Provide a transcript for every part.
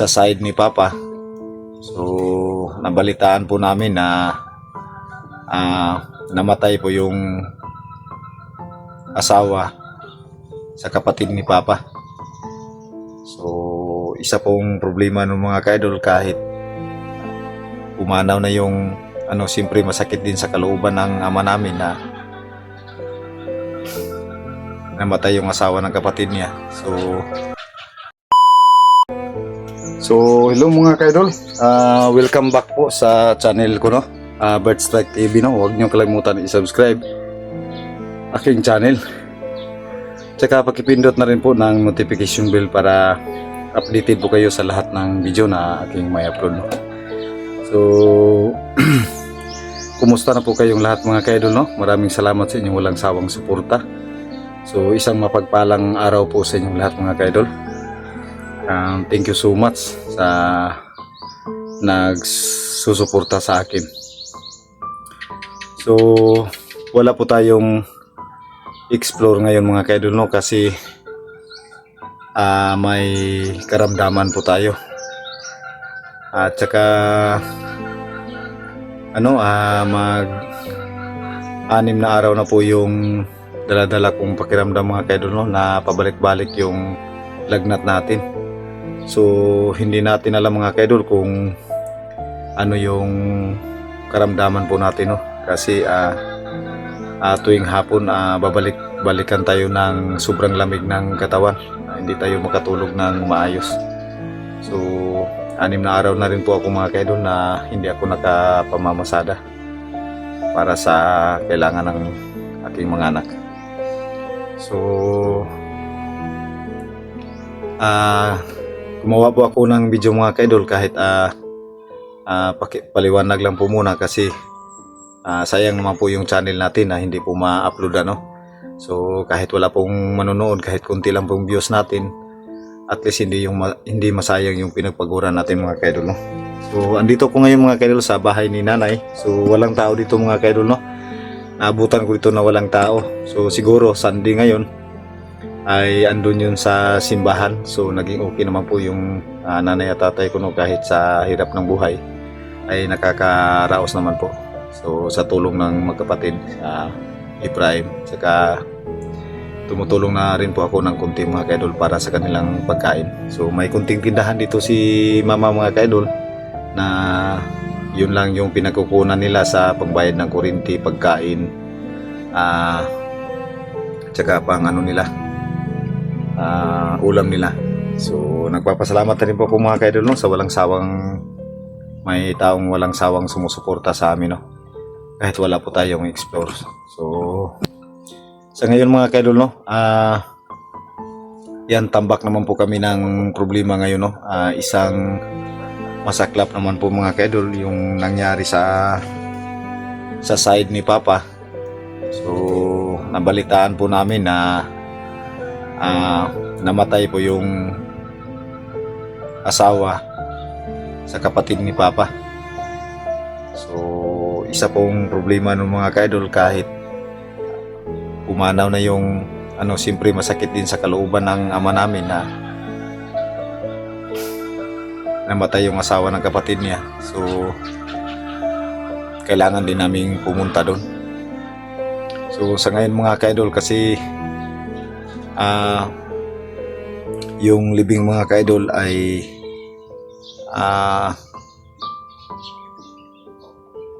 sa side ni Papa. So, nabalitaan po namin na ah, namatay po yung asawa sa kapatid ni Papa. So, isa pong problema ng mga kaidol kahit umanaw na yung ano, siyempre masakit din sa kalooban ng ama namin na namatay yung asawa ng kapatid niya. So, So, hello mga kaidol. Ah, welcome back po sa channel ko, no? Ah, Bird Strike TV, no? Huwag niyo kalimutan i-subscribe aking channel. Tsaka pakipindot na rin po ng notification bell para updated po kayo sa lahat ng video na aking may upload. No? So, kumusta na po kayong lahat mga kaidol, no? Maraming salamat sa inyong walang sawang suporta. So, isang mapagpalang araw po sa inyong lahat mga kaidol. Um, thank you so much sa nagsusuporta sa akin. So, wala po tayong explore ngayon mga kaidol no kasi ah, may karamdaman po tayo. At saka ano ah mag anim na araw na po yung daladala kong pakiramdam mga kaidol no na pabalik-balik yung lagnat natin. So, hindi natin alam mga kaidol kung ano yung karamdaman po natin, no? Kasi ah ah, tuwing hapon ah, babalik balikan tayo ng sobrang lamig ng katawan. Ah, hindi tayo makatulog ng maayos. So, anim na araw na rin po ako mga kaidol na hindi ako nakapamamasada para sa kailangan ng aking mga anak. So, ah gumawa po ako ng video mga kaidol kahit ah ah, paki- paliwanag lang po muna kasi ah, sayang naman po yung channel natin na hindi po ma-upload ano. So kahit wala pong manonood, kahit kunti lang pong views natin, at least hindi yung ma- hindi masayang yung pinagpaguran natin mga kaidol no. So andito ko ngayon mga kaidol sa bahay ni nanay. So walang tao dito mga kaidol no. Naabutan ko dito na walang tao. So siguro Sunday ngayon ay andun yun sa simbahan. So naging okay naman po yung ah, nanay at tatay ko no kahit sa hirap ng buhay ay nakakaraos naman po. So sa tulong ng magkapatid sa Ephraim saka tumutulong na rin po ako ng kunti mga kaidol para sa kanilang pagkain. So may kunting tindahan dito si mama mga kaidol na yun lang yung pinagkukunan nila sa pagbayad ng kurinti, pagkain, ah tsaka pang ano nila, ah, ulam nila. So, nagpapasalamat na rin po po mga kaidol no, sa walang sawang may taong walang sawang sumusuporta sa amin no. Kahit wala po tayong explore. So, sa ngayon mga kaidol no, ah yan tambak naman po kami ng problema ngayon no. Ah, isang masaklap naman po mga kaidol yung nangyari sa sa side ni Papa. So, nabalitaan po namin na ah, namatay po yung asawa sa kapatid ni Papa. So, isa pong problema ng mga kaidol kahit umanaw na yung ano, siyempre masakit din sa kalooban ng ama namin na namatay yung asawa ng kapatid niya. So, kailangan din naming pumunta doon. So, sa ngayon mga kaidol kasi ah yung libing mga kaidol ay ah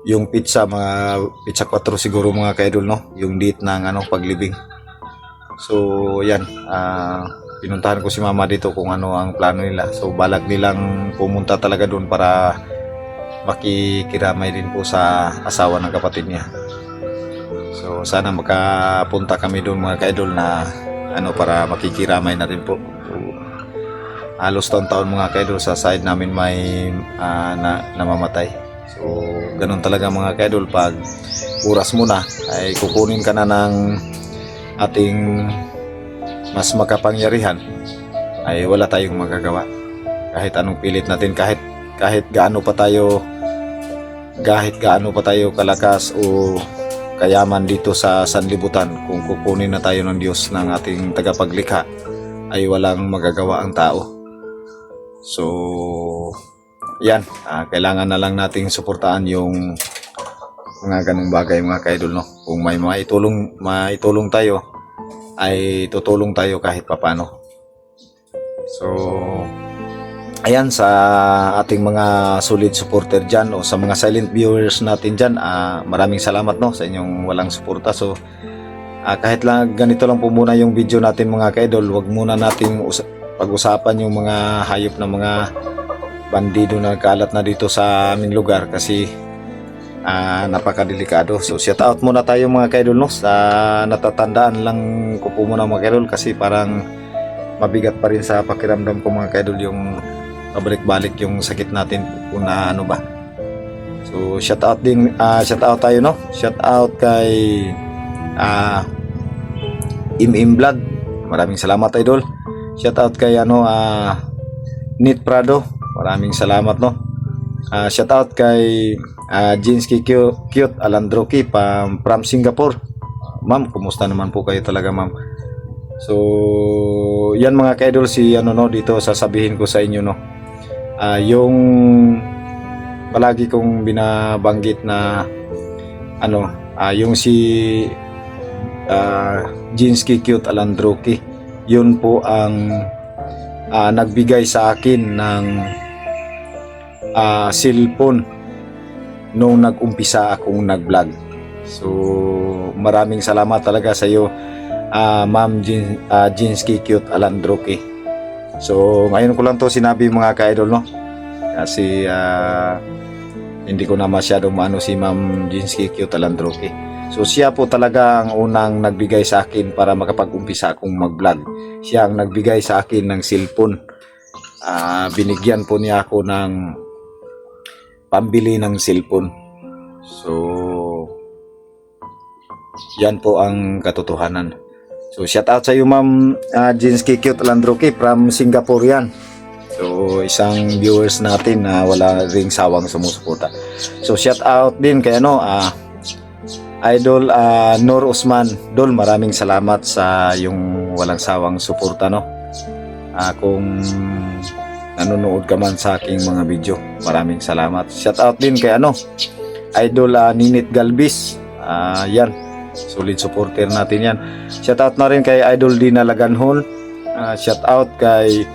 yung pizza mga pizza 4 siguro mga kaidol no? Yung date ng ano paglibing. So yan ah pinuntahan ko si mama dito kung ano ang plano nila. So balak nilang pumunta talaga doon para makikiramay din po sa asawa ng kapatid niya. So sana makapunta kami doon mga kaidol na ano para makikiramay na rin po. Halos taon-taon mga kaidol sa side namin may ah, na, namamatay. So ganun talaga mga kaidol pag oras mo na ay kukunin ka na ng ating mas makapangyarihan ay wala tayong magagawa. Kahit anong pilit natin kahit kahit gaano pa tayo kahit gaano pa tayo kalakas o kayaman dito sa sanlibutan kung kukunin na tayo ng Diyos ng ating tagapaglikha ay walang magagawa ang tao So, yan. ah, kailangan na lang nating suportahan yung mga ganung bagay mga kaidol no. Kung may maitulong, maitulong tayo, ay tutulong tayo kahit papano. So, ayan sa ating mga solid supporter dyan o sa mga silent viewers natin dyan, ah, maraming salamat no sa inyong walang suporta. So, ah, kahit lang ganito lang po muna yung video natin mga kaidol, wag muna nating usa- pag-usapan yung mga hayop na mga bandido na nagkalat na dito sa aming lugar kasi ah, napakadelikado. So shout out muna tayo mga kaidol no sa natatandaan lang ko po muna mga kaidol kasi parang mabigat pa rin sa pakiramdam ko mga kaidol yung pabalik-balik yung sakit natin kung na ano ba. So shout out din ah, shout out tayo no. Shout out kay ah Im Vlog. Maraming salamat idol. Shout out kay ano ah Nit Prado. Maraming salamat no. Ah, shout out kay ah, Jinsky Cute, Alandroki from, from Singapore. Ma'am, kumusta naman po kayo talaga, ma'am? So, yan mga ka-idol si ano no dito sasabihin ko sa inyo no. Ah, yung palagi kong binabanggit na ano, ah, yung si ah, Jinsky Cute Alandroki. Yun po ang ah, nagbigay sa akin ng ah, cellphone nung nag-umpisa akong nag-vlog. So, maraming salamat talaga sa iyo, ah, Ma'am Jin, ah, Jinsky Cute Alandroki. So, ngayon ko lang to sinabi mga ka-idol, no? Kasi ah, hindi ko na masyadong maano si Ma'am Jinsky Cute Alandroki. So, siya po talaga ang unang nagbigay sa akin para makapag-umpisa akong mag-vlog. Siya ang nagbigay sa akin ng cellphone. Ah, binigyan po niya ako ng pambili ng cellphone. So, yan po ang katotohanan. So, shout out sa iyo, Ma'am uh, Jinsky Cute Landroki from Singapore yan. So, isang viewers natin na wala ring sawang sumusuporta. So, shout out din kay ano, ah, Idol ah, Nur Usman. Dol, maraming salamat sa yung walang sawang suporta, no? Ah, kung nanonood ka man sa aking mga video. Maraming salamat. Shout out din kay ano, Idol ah, Ninit Galbis. Ah, yan. Solid supporter natin yan. Shout out na rin kay Idol Dina Laganhon. Ah, shout out kay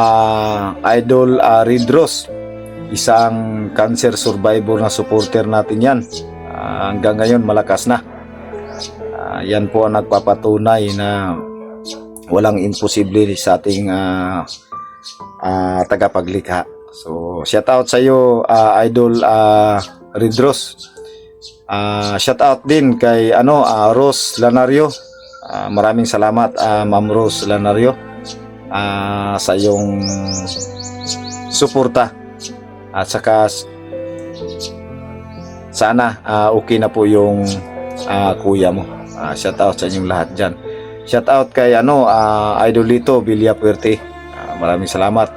ah, Idol ah, Ridros. Isang cancer survivor na supporter natin yan. Ah, hanggang ngayon malakas na. Ah, yan po ang nagpapatunay na walang imposible sa ating ah, ah, tagapaglikha. So, shout out sa iyo Idol ah, Ridros. Ah, shout out din kay ano ah, Rose Lanario. Ah, maraming salamat ah, Ma'am Rose Lanario ah, sa iyong suporta. At saka sana ah, okay na po yung ah, kuya mo. Ah, shout out sa inyong lahat diyan. Shout out kay ano ah, Idolito Villapuerte. Ah, maraming salamat.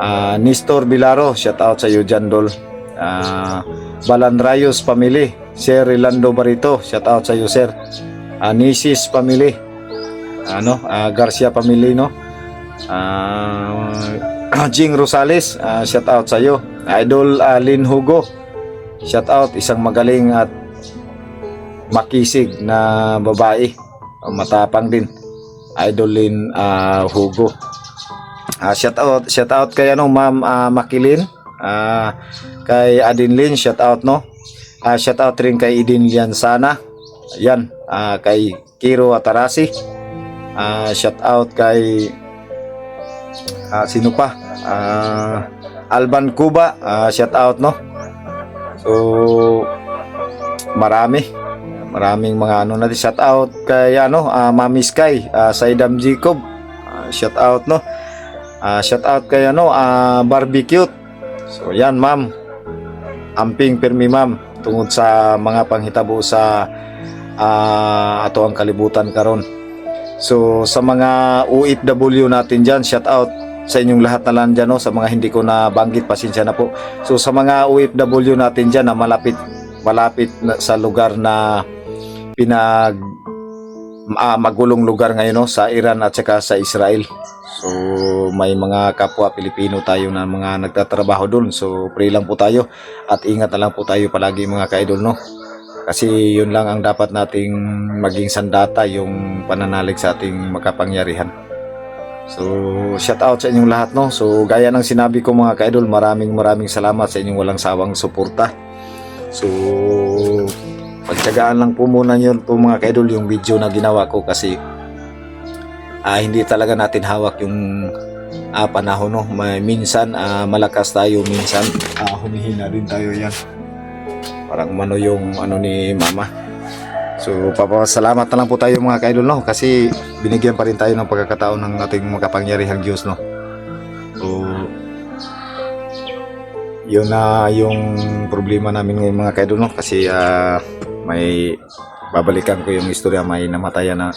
Ah, Nistor Bilaro, shout out sa iyo dyan, Dol. Ah, Balan Rayos Family, Sir Rolando Barito, shout out sa iyo, Sir. Ah, Nisis Family, ano, ah, Garcia Family, no? Ah, Jing Rosales, ah, shout out sa iyo. Idol ah, Lin Hugo, shout out, isang magaling at makisig na babae. Matapang din. Idol Lin ah, Hugo. Ah, shout out, shout out kay ano, Ma'am ah, Makilin. Ah, kay Adin Lin, shout out no. Ah, shout out rin kay Idin Liansana. Ayan, ah, kay Kiro Atarasi. Ah, shout out kay ah, sino pa? Ah, Alban Cuba, ah, shout out no. So marami maraming mga ano natin shout out kay ano ah, Mami Sky ah, Saidam Jacob Ah, shout out no Ah, shout out kay ano ah, Barbecue so yan ma'am amping permi ma'am tungod sa mga panghitabo sa ah, ato ang kalibutan karon. So sa mga OFW natin dyan shout out sa inyong lahat na lang dyan no, sa mga hindi ko na banggit pasensya na po. So sa mga OFW natin dyan na malapit malapit na, sa lugar na pinag ah, magulong lugar ngayon no, sa Iran at saka sa Israel So may mga kapwa Pilipino tayo na mga nagtatrabaho doon. So pray lang po tayo at ingat na lang po tayo palagi mga ka-idol no. Kasi yun lang ang dapat nating maging sandata yung pananalig sa ating makapangyarihan. So, shout out sa inyong lahat no. So, gaya ng sinabi ko mga ka-idol, maraming maraming salamat sa inyong walang sawang suporta. So, pagtsagaan lang po muna yun po mga ka-idol yung video na ginawa ko kasi ah, hindi talaga natin hawak yung ah, panahon no. May, minsan ah, malakas tayo, minsan ah, humihina din tayo yan. Parang mano yung ano ni mama. So, papasalamat na lang po tayo mga ka-idol no kasi binigyan pa rin tayo ng pagkakataon ng ating makapangyarihang Diyos no. So, yun na yung problema namin ngayon mga ka-idol no kasi ah, may babalikan ko yung istorya may namatayan na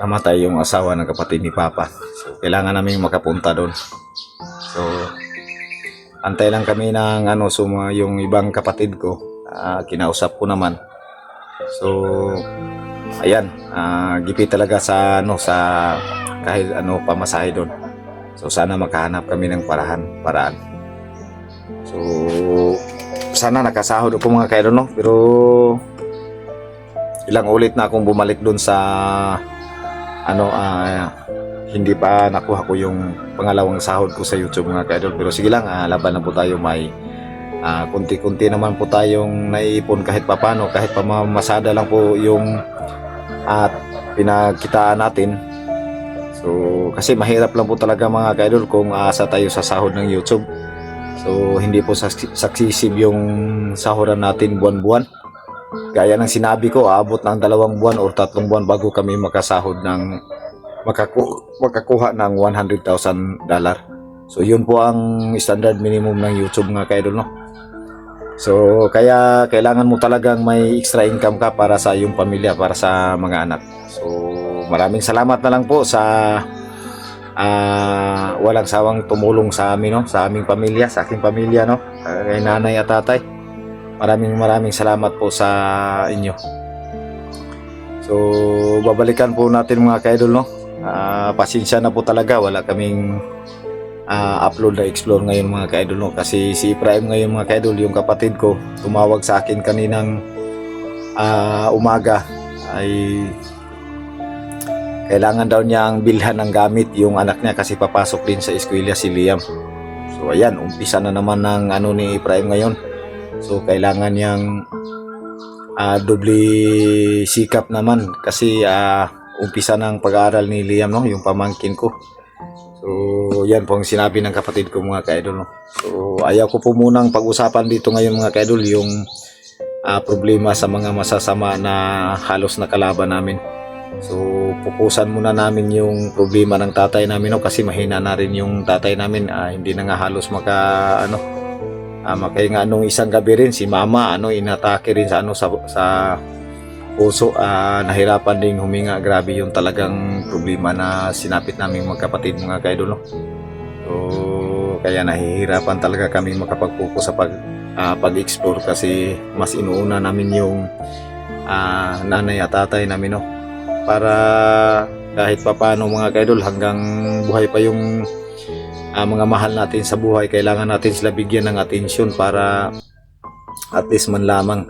namatay yung asawa ng kapatid ni Papa. So, kailangan namin makapunta doon. So, antay lang kami ng ano, so, mga- yung ibang kapatid ko, ah, kinausap ko naman. So, ayan, ah, gipi talaga sa ano sa kahit ano pamasahe doon. So sana makahanap kami ng parahan, paraan. So sana nakasahod ako mga kairo no, pero ilang ulit na akong bumalik doon sa ano ah, hindi pa nakuha ko yung pangalawang sahod ko sa YouTube mga kaidol pero sige lang ah, laban na po tayo may Ah, kunti-kunti naman po tayong naiipon kahit papano, kahit pamamasada lang po yung at pinagkitaan natin. So, kasi mahirap lang po talaga mga kaidol kung aasa tayo sa sahod ng YouTube. So, hindi po successive yung sahuran natin buwan-buwan. Gaya ng sinabi ko, aabot ng dalawang buwan o tatlong buwan bago kami makasahod ng makaku- makakuha ng 100,000 dollar. So, yun po ang standard minimum ng YouTube mga kaidol, no? So, kaya kailangan mo talagang may extra income ka para sa iyong pamilya, para sa mga anak. So, maraming salamat na lang po sa ah, walang sawang tumulong sa amin, no? Sa aming pamilya, sa aking pamilya, no? Kay nanay at tatay. Maraming maraming salamat po sa inyo. So, babalikan po natin mga kaidol, no? Ah, pasensya na po talaga, wala kaming ah, upload na explore ngayon mga ka-idol no? kasi si Ibrahim ngayon mga ka-idol yung kapatid ko tumawag sa akin kaninang ah, umaga ay kailangan daw niyang bilhan ng gamit yung anak niya kasi papasok din sa eskwela si Liam so ayan umpisa na naman ng ano ni Ibrahim ngayon so kailangan niyang ah, doble sikap naman kasi ah, umpisa ng pag-aaral ni Liam no yung pamangkin ko So, yan po ang sinabi ng kapatid ko mga ka-idol. No? So, ayaw ko po munang pag-usapan dito ngayon mga ka-idol yung ah, problema sa mga masasama na halos nakalaban namin. So, pupusan muna namin yung problema ng tatay namin no? kasi mahina na rin yung tatay namin. Ah, hindi na nga halos maka ano ah, makahinga nung isang gabi rin si mama ano inatake rin sa ano sa, sa puso. Ah, nahirapan ding huminga. Grabe yung talagang problema na sinapit namin magkapatid mga kaidol no? so kaya nahihirapan talaga kami makapagpupo sa pag ah, pag-explore kasi mas inuuna namin yung ah, nanay at tatay namin no? Para kahit papano mga kaidol hanggang buhay pa yung ah, mga mahal natin sa buhay kailangan natin sila bigyan ng atensyon para at least man lamang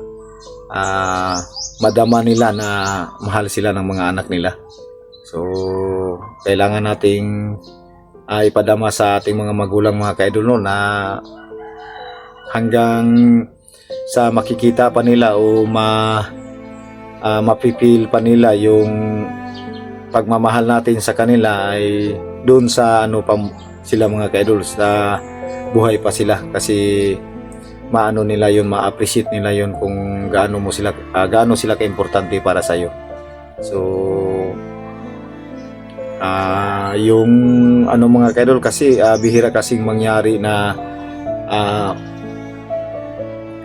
ah, madama nila na mahal sila ng mga anak nila. So, kailangan nating ah, ipadama sa ating mga magulang mga kaidol na hanggang sa makikita pa nila o ma ah, mapipil pa nila yung pagmamahal natin sa kanila ay doon sa ano pa sila mga kaidol sa buhay pa sila kasi maano nila yun, ma-appreciate nila yun kung gaano mo sila ah, gaano sila kaimportante para sa iyo. So ah yung ano mga kaidol kasi ah, bihira kasing mangyari na ah,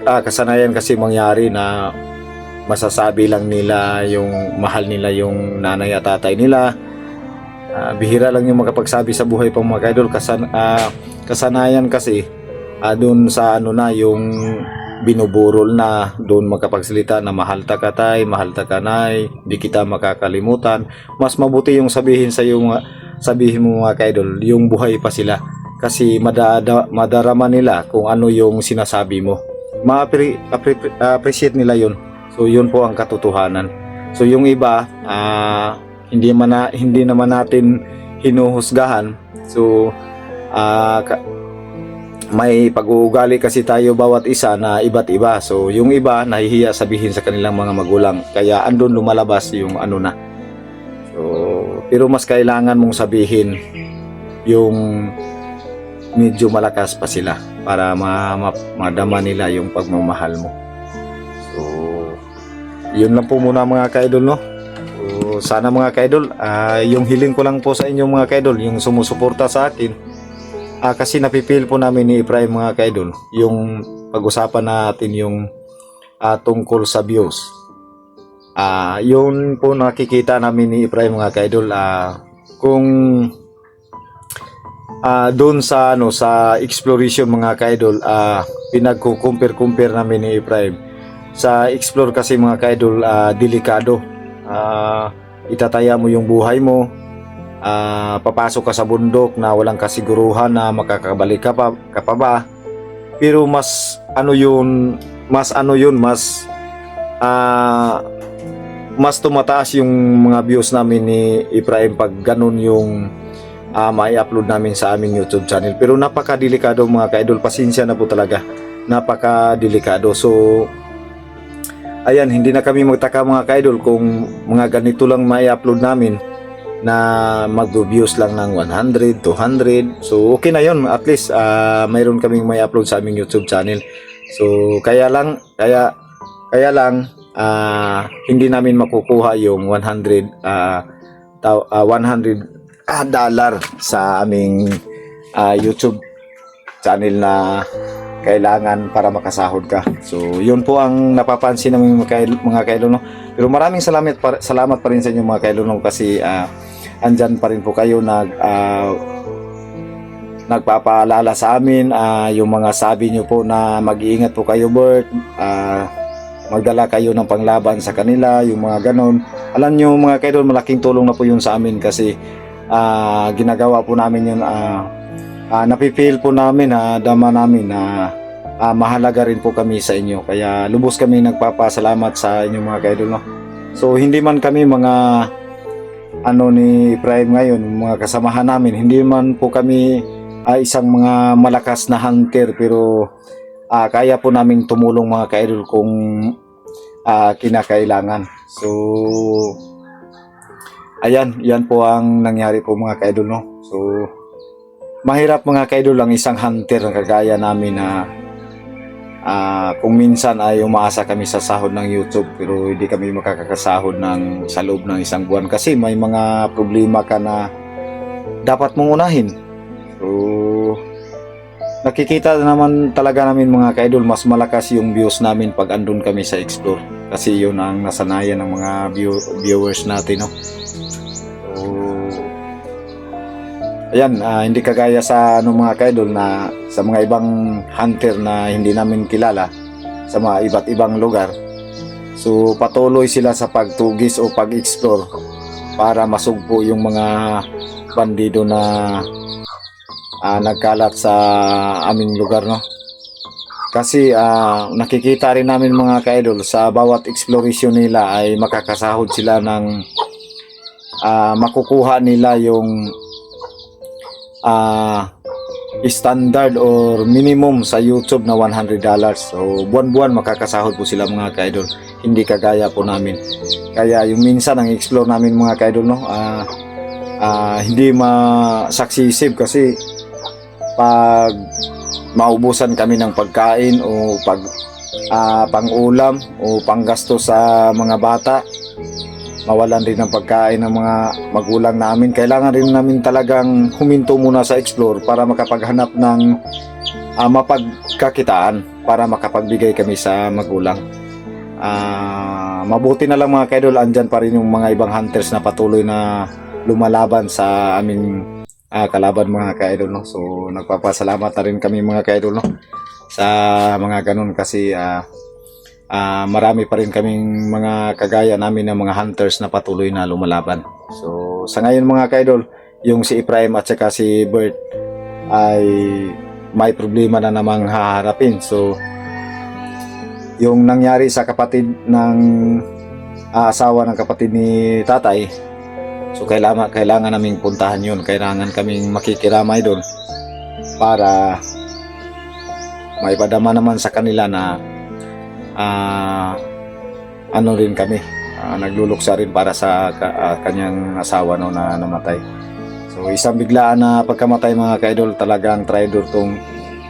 ah, kasanayan kasi mangyari na masasabi lang nila yung mahal nila yung nanay at tatay nila. Ah, bihira lang yung makapagsabi sa buhay pang mga kaidol kasan ah, kasanayan kasi ah, doon sa ano na yung binuburol na doon magkapagsalita na mahal ta ka tay, mahal ta ka nay, di kita makakalimutan. Mas mabuti yung sabihin sa mga sabihin mo mga kaidol, yung buhay pa sila. Kasi madada, madarama nila kung ano yung sinasabi mo. Ma-appreciate nila yun. So yun po ang katotohanan. So yung iba, ah, hindi, man na, hindi naman natin hinuhusgahan. So ka- may pag-uugali kasi tayo bawat isa na iba't iba. So yung iba nahihiya sabihin sa kanilang mga magulang. Kaya andun lumalabas yung ano na. So pero mas kailangan mong sabihin yung medyo malakas pa sila para ma, ma- madama nila yung pagmamahal mo. So yun lang po muna mga kaidol no. Sana mga kaidol, ah, yung hiling ko lang po sa inyo mga kaidol, yung sumusuporta sa akin, Ah, kasi napipil po namin ni Efraim mga kaidol yung pag-usapan natin yung ah, tungkol sa views. Ah, yun po nakikita namin ni Efraim mga kaidol ah, kung ah doon sa ano sa exploration mga kaidol ah pinagko-compare-compare namin ni Efraim. Sa explore kasi mga kaidol ah, delikado. Ah, itataya mo yung buhay mo, ah, papasok ka sa bundok na walang kasiguruhan na makakabalik ka pa, ka pa ba? Pero mas ano yun mas ano yun mas ah, mas tumataas yung mga views namin ni Ibrahim pag ganun yung ah, mai-upload namin sa aming YouTube channel. Pero napakadelikado mga kaidol. Pasensya na po talaga. Napakadelikado. So ayan hindi na kami magtaka mga kaidol kung mga ganito lang mai-upload namin na mag-views lang ng 100, 200. So okay na 'yon. At least ah, mayroon kaming may upload sa aming YouTube channel. So kaya lang kaya kaya lang ah, hindi namin makukuha yung 100 ah, taw- ah, 100 ah, dollar sa aming ah, YouTube channel na kailangan para makasahod ka. So, yun po ang napapansin ng mga, kail, mga kailunong. Pero maraming salamat pa, salamat pa rin sa inyo mga kailunong kasi ah, andyan pa rin po kayo nag ah, nagpapaalala sa amin ah, yung mga sabi nyo po na mag-iingat po kayo Bert ah, magdala kayo ng panglaban sa kanila yung mga ganon alam nyo mga kaidol malaking tulong na po yun sa amin kasi ah, ginagawa po namin yun ah, ah, napipil po namin na dama namin na ah, mahalaga rin po kami sa inyo kaya lubos kami nagpapasalamat sa inyo mga kaidol no? so hindi man kami mga ano ni Prime ngayon, mga kasamahan namin, hindi man po kami ah, isang mga malakas na hunter pero ah, kaya po namin tumulong mga kaidol kung ah, kinakailangan. So ayan, yan po ang nangyari po mga kaidol no. So mahirap mga kaidol ang isang hunter kagaya namin na ah, kung minsan ay umaasa kami sa sahod ng YouTube pero hindi kami makakasahod ng sa loob ng isang buwan kasi may mga problema ka na dapat mong unahin. So nakikita naman talaga namin mga kaidol mas malakas yung views namin pag andun kami sa explore kasi yun ang nasanayan ng mga view- viewers natin no. So Ayan, ah, hindi kagaya sa ano mga kaidol na sa mga ibang hunter na hindi namin kilala sa mga iba't ibang lugar. So patuloy sila sa pagtugis o pag-explore para masugpo yung mga bandido na ah, nagkalat sa aming lugar no. Kasi ah, nakikita rin namin mga kaidol sa bawat exploration nila ay makakasahod sila ng ah, makukuha nila yung ah standard or minimum sa YouTube na 100 dollars. So buwan-buwan makakasahod po sila mga kaidol. Hindi kagaya po namin. Kaya yung minsan ang explore namin mga kaidol no, ah ah, hindi ma-successive kasi pag maubusan kami ng pagkain o pag ah, pang-ulam o panggasto sa mga bata mawalan rin ng pagkain ng mga magulang namin. Kailangan rin namin talagang huminto muna sa explore para makapaghanap ng ah, mapagkakitaan para makapagbigay kami sa magulang. Ah, mabuti na lang mga kaidol, andyan pa rin yung mga ibang hunters na patuloy na lumalaban sa aming ah, kalaban mga kaidol. No? So nagpapasalamat na rin kami mga kaidol no? sa mga ganun kasi ah, ah, marami pa rin kaming mga kagaya namin ng mga hunters na patuloy na lumalaban. So, sa ngayon mga kaidol, yung si Ephraim at saka si Bert ay may problema na namang haharapin. So, yung nangyari sa kapatid ng ah, asawa ng kapatid ni tatay, so kailangan, kailangan naming puntahan yun. Kailangan kaming makikiramay doon para maipadama naman sa kanila na ah, ano rin kami. Ah, nagluluksa rin para sa ka- ah, kanyang asawa no na namatay. So isang biglaan na pagkamatay mga kaidol talagang traidor tong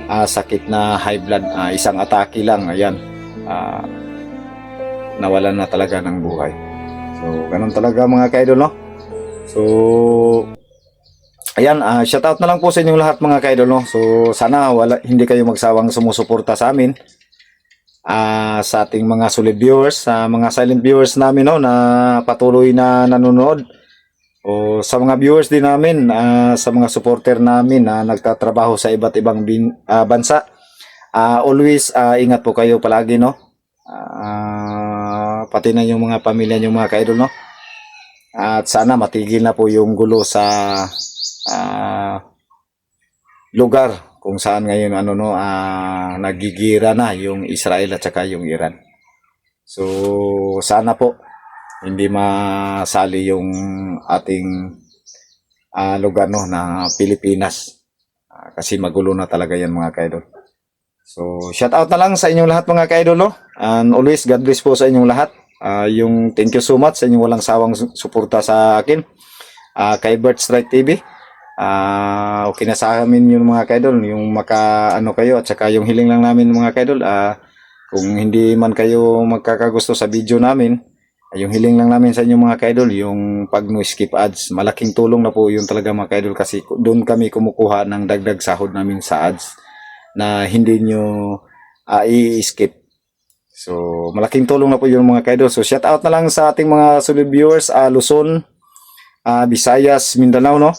ah, sakit na high blood. Ah, isang atake lang ayan. Ah, nawalan na talaga ng buhay. So ganun talaga mga kaidol no? So Ayan, ah shout out na lang po sa inyong lahat mga kaidol no. So sana wala hindi kayo magsawang sumusuporta sa amin. Ah sa ating mga solid viewers, sa mga silent viewers namin no na patuloy na nanonood. O sa mga viewers din namin, ah, sa mga supporter namin na nagtatrabaho sa iba't ibang bin, ah, bansa. Ah always ah, ingat po kayo palagi no. Ah pati na yung mga pamilya niyo mga kaidol no. At sana matigil na po yung gulo sa ah, lugar kung saan ngayon ano no ah, nagigira na yung Israel at saka yung Iran. So sana po hindi masali yung ating ah, lugar no na Pilipinas. Ah, kasi magulo na talaga yan mga kaidol. So shout out na lang sa inyong lahat mga kaidol no. And always God bless po sa inyong lahat. Ah, yung thank you so much sa inyong walang sawang su- suporta sa akin. Ah, kay Bert Strike TV. Ah, okay na sa amin yung mga kaidol, yung maka ano kayo at saka yung hiling lang namin mga kaidol, ah kung hindi man kayo magkakagusto sa video namin, ah, yung hiling lang namin sa inyo mga kaidol, yung pag no skip ads, malaking tulong na po yun talaga mga kaidol kasi doon kami kumukuha ng dagdag sahod namin sa ads na hindi nyo ah, i-skip. So, malaking tulong na po yun mga kaidol. So, shout out na lang sa ating mga solid viewers, ah, Luzon, ah, Visayas, Mindanao, no?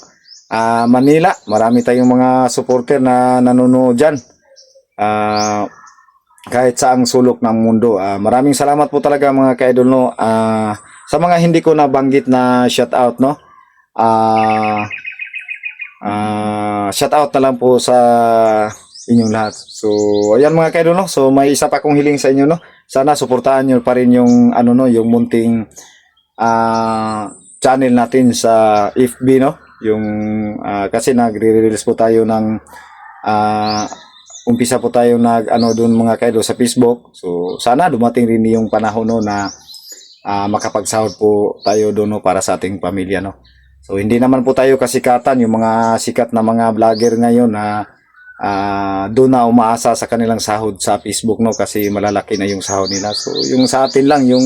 Ah, Manila, marami tayong mga supporter na nanonood dyan. Ah, kahit saang sulok ng mundo. Ah, maraming salamat po talaga mga kaidol, no? Ah, sa mga hindi ko nabanggit na shout out, no? Ah, ah, shout out na lang po sa inyong lahat. So, ayan mga kaidol, no? So, may isa pa kong hiling sa inyo, no? Sana suportahan nyo pa rin yung, ano, no? Yung munting ah channel natin sa FB, no? Yung, ah, kasi nagre-release po tayo ng, ah, umpisa po tayo nag, ano, doon mga kaidol sa Facebook. So, sana dumating rin yung panahon, no, na ah, makapagsahod po tayo doon, no, para sa ating pamilya, no? So, hindi naman po tayo kasikatan, yung mga sikat na mga vlogger ngayon na ah doon na umaasa sa kanilang sahod sa Facebook no kasi malalaki na yung sahod nila. So yung sa atin lang yung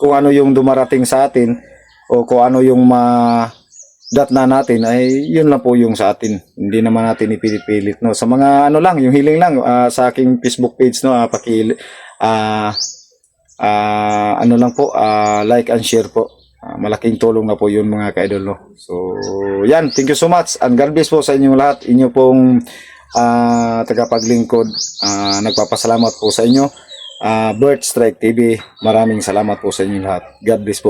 kung ano yung dumarating sa atin o kung ano yung ma dat na natin ay yun lang po yung sa atin. Hindi naman natin ipilipilit no. Sa mga ano lang, yung hiling lang ah, sa aking Facebook page no, uh, paki ah ah, ano lang po, ah, like and share po. Ah, malaking tulong na po yun mga ka-idol no. So, yan, thank you so much. And God bless po sa inyong lahat. Inyo pong ah, tagapaglingkod. Ah, nagpapasalamat po sa inyo. Ah, Bert Strike TV, maraming salamat po sa inyong lahat. God bless po.